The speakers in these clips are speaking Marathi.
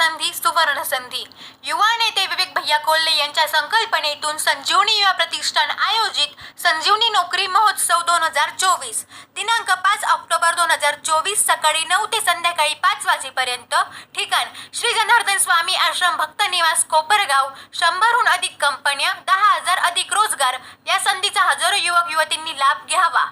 संधी सुवर्ण संधी. युवा नेते विवेक भैया कोल्हे यांच्या संकल्पनेतून संजीवनी युवा प्रतिष्ठान आयोजित संजीवनी नोकरी महोत्सव दोन हजार चोवीस. दिनांक पाच ऑक्टोबर दोन हजार चोवीस सकाळी नऊ ते संध्याकाळी पाच वाजेपर्यंत ठिकाण श्री जनार्दन स्वामी आश्रम भक्त निवास कोपरगाव शंभरहून अधिक कंपन्या दहा हजार अधिक रोजगार. या संधीचा हजारो युवक युवतींनी लाभ घ्यावा.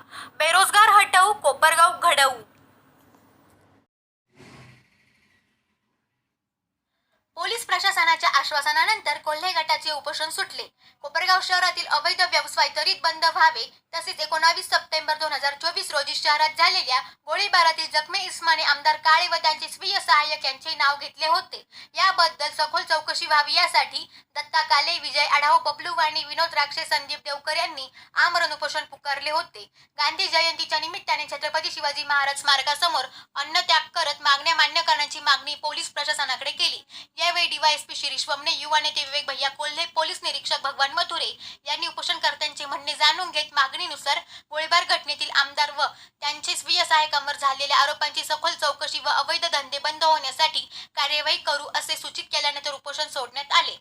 आश्वासनानंतर कोल्हे गटाचे उपोषण सुटले. कोपरगाव शहरातील अवैध व्यवसाय त्वरित बंद व्हावे तसेच एकोणावीस सप्टेंबर दोन हजार चोवीस रोजी शहरात झालेल्या गोळीबारातील जखमी इस्माने आमदार काळे व त्यांचे स्वीय सहाय्यक यांचे नाव घेतले होते. याबद्दल सखोल चौकशी व्हावी यासाठी दत्ता काले विजय आढाव बबलू वाणी विनोद राक्षे संदीप देवकर यांनी आमरण उपोषण पुकारले होते. गांधी जयंतीच्या निमित्ताने छत्रपती शिवाजी महाराज स्मारकासमोर अन्नत्याग करत मागण्या मान्य करण्याची मागणी पोलीस प्रशासनाकडे केली. यावेळी डीवायएसपी शिरीष वमने युवा नेते विवेक भैया कोल्हे पोलीस निरीक्षक भगवान मथुरे यांनी उपोषणकर्त्यांचे म्हणणे जाणून घेत मागणीनुसार गोळीबार घटनेतील आमदार व त्यांचे स्वीय सहायकांवर झालेल्या आरोपांची सखोल चौकशी व अवैध धंदे बंद होण्यासाठी कार्यवाही करू असे सूचित केल्यानंतर उपोषण सोडण्यात आले.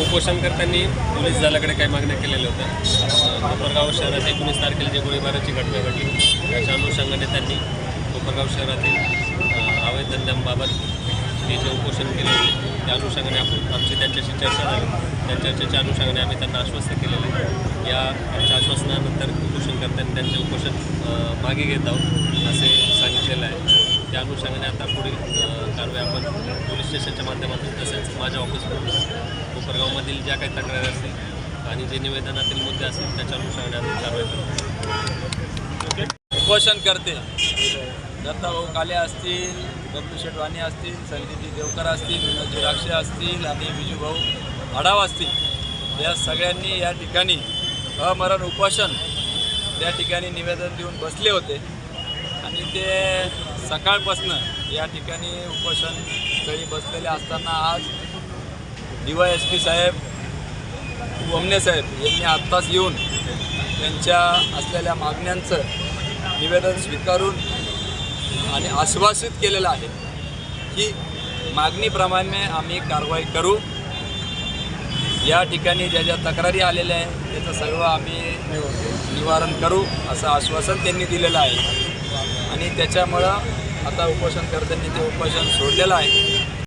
उपोषणकर्त्यांनी पोलीस दलाकडे काही मागण्या केलेल्या होत्या. कोपरगाव शहरात एकोणीस तारखेला जी गोळीबाराची घटना घडली त्याच्या अनुषंगाने त्यांनी कोपरगाव शहरातील अवैध धंद्यांबाबत हे जे उपोषण केले होते त्या अनुषंगाने आपण आमची त्यांच्याशी चर्चा झाली. त्या चर्चेच्या अनुषंगाने आम्ही त्यांना आश्वस्त केलेलं आहे. या आमच्या आश्वासनानंतर उपोषणकर्त्यांनी त्यांचे उपोषण मागे घेत आहोत असे सांगितलेलं आहे. त्या अनुषंगाने आता पुढील कारवाई आपण पोलीस स्टेशनच्या माध्यमातून तसेच माझ्या ऑफिसमधून कोपरगावमधील ज्या काही तक्रारी असतील आणि जे निवेदनातील मुद्दे असतील त्याच्या अनुषंगाने आम्ही कारवाई करू उपोषण करते. दत्ताभाऊ काले असतील बबलू शेटवाणी असतील संदीपजी देवकर असतील विनोदजी राक्षे असतील आणि विजूभाऊ आढाव असतील. या सगळ्यांनी या ठिकाणी अमरण उपोषण त्या ठिकाणी निवेदन देऊन बसले होते. आणि ते सकाळपासनं या ठिकाणी उपोषण स्थळी बसलेले असताना आज डी वाय एस पी साहेब वमनेसाहेब यांनी आत्ताच येऊन त्यांच्या असलेल्या मागण्यांचं निवेदन स्वीकारून आणि आश्वासित केलेलं आहे की मागणीप्रमाणे आम्ही कारवाई करू. या ठिकाणी ज्या ज्या तक्रारी आलेल्या आहेत त्याचं सर्व आम्ही निवारण करू असं आश्वासन त्यांनी दिलेलं आहे. आणि त्याच्यामुळं आता उपोषणकर्त्यांनी ते उपोषण सोडलेलं आहे.